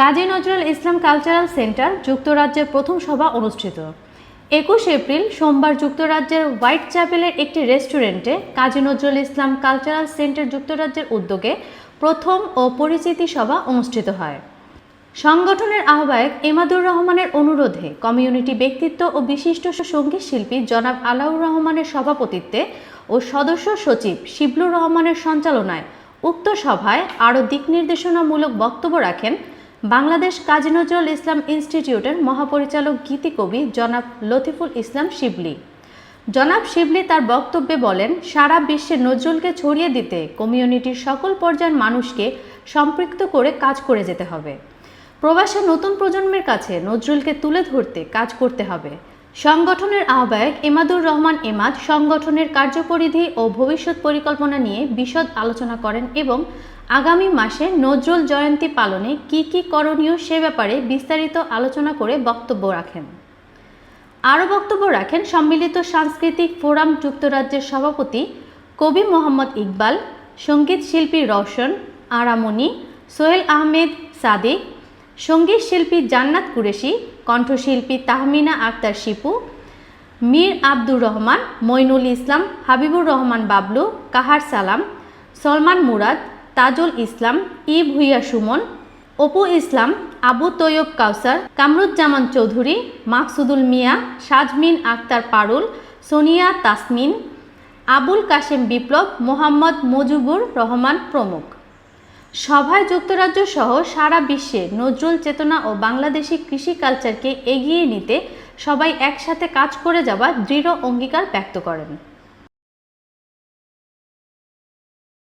কাজী Nazrul Islam cultural centre যুক্তরাজ্যের প্রথম সভা অনুষ্ঠিত। একুশ এপ্রিল সোমবার যুক্তরাজ্যের হোয়াইট চ্যাপেলের একটি রেস্টুরেন্টে কাজী নজরুল ইসলাম কালচারাল সেন্টার যুক্তরাজ্যের উদ্যোগে প্রথম ও পরিচিতি সভা অনুষ্ঠিত হয়। সংগঠনের আহ্বায়ক এমাদুর রহমানের অনুরোধে কমিউনিটি ব্যক্তিত্ব ও বিশিষ্ট সংগীত শিল্পী জনাব আলাউর রহমানের সভাপতিত্বে ও সদস্য সচিব শিবলুর রহমানের সঞ্চালনায় উক্ত সভায় আরও দিক নির্দেশনামূলক বক্তব্য রাখেন বাংলাদেশ কাজী নজরুল ইসলাম ইনস্টিটিউটের মহাপরিচালক গীতিকবি জনাব লতিফুল ইসলাম শিবলি। জনাব শিবলি তার বক্তব্যে বলেন, সারা বিশ্বে নজরুলকে ছড়িয়ে দিতে কমিউনিটির সকল পর্যায়ের মানুষকে সম্পৃক্ত করে কাজ করে যেতে হবে। প্রবাসে নতুন প্রজন্মের কাছে নজরুলকে তুলে ধরতে কাজ করতে হবে। সংগঠনের আহ্বায়ক এমাদুর রহমান এমাদ সংগঠনের কার্যপরিধি ও ভবিষ্যৎ পরিকল্পনা নিয়ে বিশদ আলোচনা করেন এবং আগামী মাসে নজরুল জয়ন্তী পালনে কি কি করণীয় সে ব্যাপারে বিস্তারিত আলোচনা করে বক্তব্য রাখেন। আরও বক্তব্য রাখেন সম্মিলিত সাংস্কৃতিক ফোরাম যুক্তরাজ্যের সভাপতি কবি মোহাম্মদ ইকবাল, সংগীত শিল্পী রওশন আরামনি, সোহেল আহমেদ সাদিক, সংগীত শিল্পী জান্নাত কুরেশি, কণ্ঠশিল্পী তাহমিনা আক্তার শিপু, মীর আব্দুর রহমান, মইনুল ইসলাম, হাবিবুর রহমান বাবলু, কাহার সালাম, সলমান মুরাদ তাজুল ইসলাম ই ভুইয়া সুমন, অপু ইসলাম, আবু তৈয়ব কাউসার, কামরুজ্জামান চৌধুরী, মাকসুদুল মিয়া, সাজমিন আক্তার পারুল, সোনিয়া তাসমিন, আবুল কাশেম বিপ্লব, মোহাম্মদ মজুবুর রহমান প্রমুখ। সভায় যুক্তরাজ্য সহ সারা বিশ্বে নজরুল চেতনা ও বাংলাদেশি কৃষি কালচারকে এগিয়ে নিতে সবাই একসাথে কাজ করে যাওয়ার দৃঢ় অঙ্গীকার ব্যক্ত করেন।